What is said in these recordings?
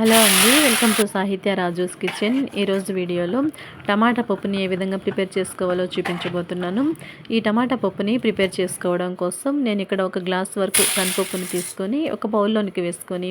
Hello అండి welcome to సాహిత్య Raju's kitchen. ఈరోజు వీడియోలో టమాటా పప్పుని ఏ విధంగా ప్రిపేర్ చేసుకోవాలో చూపించబోతున్నాను. ఈ టమాటా పప్పుని ప్రిపేర్ చేసుకోవడం కోసం నేను ఇక్కడ ఒక గ్లాస్ వరకు కందిపప్పుని తీసుకొని ఒక బౌల్లోనికి వేసుకొని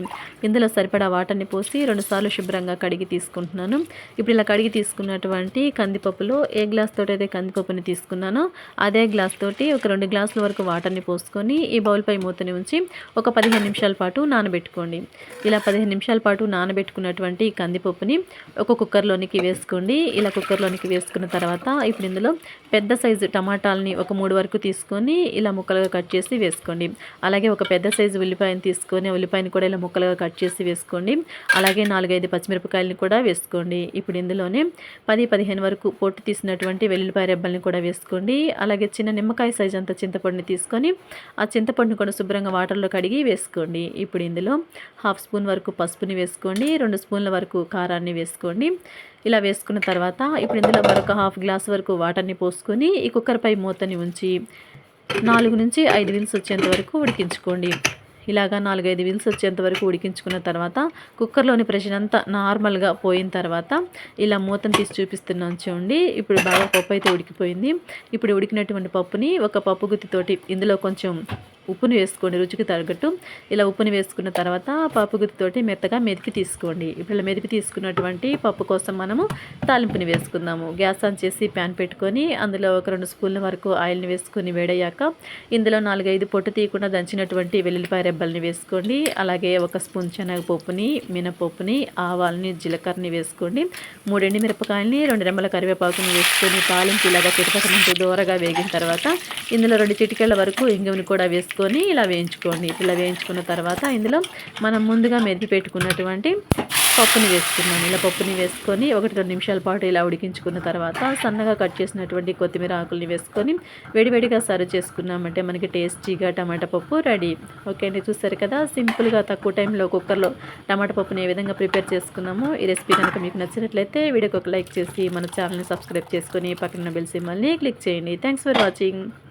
ఇందులో సరిపడా వాటర్ని పోసి రెండుసార్లు శుభ్రంగా కడిగి తీసుకుంటున్నాను. ఇప్పుడు ఇలా కడిగి తీసుకున్నటువంటి కందిపప్పులో ఏ గ్లాస్ తోటి అయితే కందిపప్పుని తీసుకున్నానో అదే గ్లాస్ తోటి ఒక రెండు గ్లాసుల వరకు వాటర్ని పోసుకొని ఈ బౌల్పై మూతని ఉంచి ఒక పదిహేను నిమిషాల పాటు నానబెట్టుకోండి. ఇలా పదిహేను నిమిషాల పాటు నానబెట్టుకున్నటువంటి ఈ కందిపప్పుని ఒక కుక్కర్లోనికి వేసుకోండి. ఇలా కుక్కర్లోనికి వేసుకున్న తర్వాత ఇప్పుడు ఇందులో పెద్ద సైజు టమాటాలని ఒక మూడు వరకు తీసుకొని ఇలా ముక్కలుగా కట్ చేసి వేసుకోండి. అలాగే ఒక పెద్ద సైజు ఉల్లిపాయని తీసుకొని ఉల్లిపాయని కూడా ఇలా ముక్కలుగా కట్ చేసి వేసుకోండి. అలాగే నాలుగైదు పచ్చిమిరపకాయలని కూడా వేసుకోండి. ఇప్పుడు ఇందులోనే పది పదిహేను వరకు పొట్టు తీసినటువంటి వెల్లుల్లిపాయ రెబ్బల్ని కూడా వేసుకోండి. అలాగే చిన్న నిమ్మకాయ సైజు అంత చింతపండుని తీసుకొని ఆ చింతపండుని కూడా శుభ్రంగా వాటర్లో కడిగి వేసుకోండి. ఇప్పుడు ఇందులో హాఫ్ స్పూన్ వరకు పసుపుని వేసుకోండి. రెండు స్పూన్ల వరకు కారాన్ని వేసుకోండి. ఇలా వేసుకున్న తర్వాత ఇప్పుడు ఇందులో మరొక హాఫ్ గ్లాస్ వరకు వాటర్ని పోసుకొని ఈ కుక్కర్పై మూతని ఉంచి నాలుగు నుంచి ఐదు విల్స్ వచ్చేంత వరకు ఉడికించుకోండి. ఇలాగా నాలుగైదు విల్స్ వచ్చేంత వరకు ఉడికించుకున్న తర్వాత కుక్కర్లోని ప్రెషర్ అంతా నార్మల్గా పోయిన తర్వాత ఇలా మూతను తీసి చూపిస్తున్నాం చూడండి. ఇప్పుడు బాగా పప్పు అయితే ఉడికిపోయింది. ఇప్పుడు ఉడికినటువంటి పప్పుని ఒక పప్పు గుత్తితోటి ఇందులో కొంచెం ఉప్పుని వేసుకోండి రుచికి తగ్గట్టు. ఇలా ఉప్పుని వేసుకున్న తర్వాత పప్పు గుత్తితోటి మెత్తగా మెదికి తీసుకోండి. ఇప్పుడు ఇలా మెదికి తీసుకున్నటువంటి పప్పు కోసం మనము తాలింపుని వేసుకుందాము. గ్యాస్ ఆన్ చేసి ప్యాన్ పెట్టుకొని అందులో ఒక రెండు స్పూన్ల వరకు ఆయిల్ని వేసుకొని వేడయ్యాక ఇందులో నాలుగైదు పొట్టు తీయకుండా దంచినటువంటి వెల్లుల్లిపాయ రెబ్బల్ని వేసుకోండి. అలాగే ఒక స్పూన్ శనగపప్పుని మినపప్పుని ఆవాలని జీలకర్రని వేసుకోండి. మూడెండి మిరపకాయలని రెండు రెమ్మల కరివేపాకుని వేసుకొని తాలింపు ఇలాగా చిటపటమంటూ దూరగా వేగిన తర్వాత ఇందులో రెండు చిటికెళ్ళ వరకు ఇంగువని కూడా వేసుకొని ఇలా వేయించుకోండి. ఇలా వేయించుకున్న తర్వాత ఇందులో మనం ముందుగా మెదిపి పెట్టుకున్నటువంటి పప్పుని వేసుకున్నాను ఇలా పప్పుని వేసుకొని ఒకటి రెండు నిమిషాల పాటు ఇలా ఉడికించుకున్న తర్వాత సన్నగా కట్ చేసినటువంటి కొత్తిమీర ఆకుల్ని వేసుకొని వేడివేడిగా సర్వ్ చేసుకున్నామంటే మనకి టేస్టీగా టమాటా పప్పు రెడీ. ఓకే అండి చూస్తారు కదా? సింపుల్గా తక్కువ టైంలో కుక్కర్లో టమాటా పప్పుని ఏ విధంగా ప్రిపేర్ చేసుకున్నామో ఈ రెసిపీ కనుక మీకు నచ్చినట్లయితే వీడియోకి ఒక లైక్ చేసి మన ఛానల్ని సబ్స్క్రైబ్ చేసుకొని పక్కన బెల్ సిమ్మల్ని క్లిక్ చేయండి. Thanks for watching.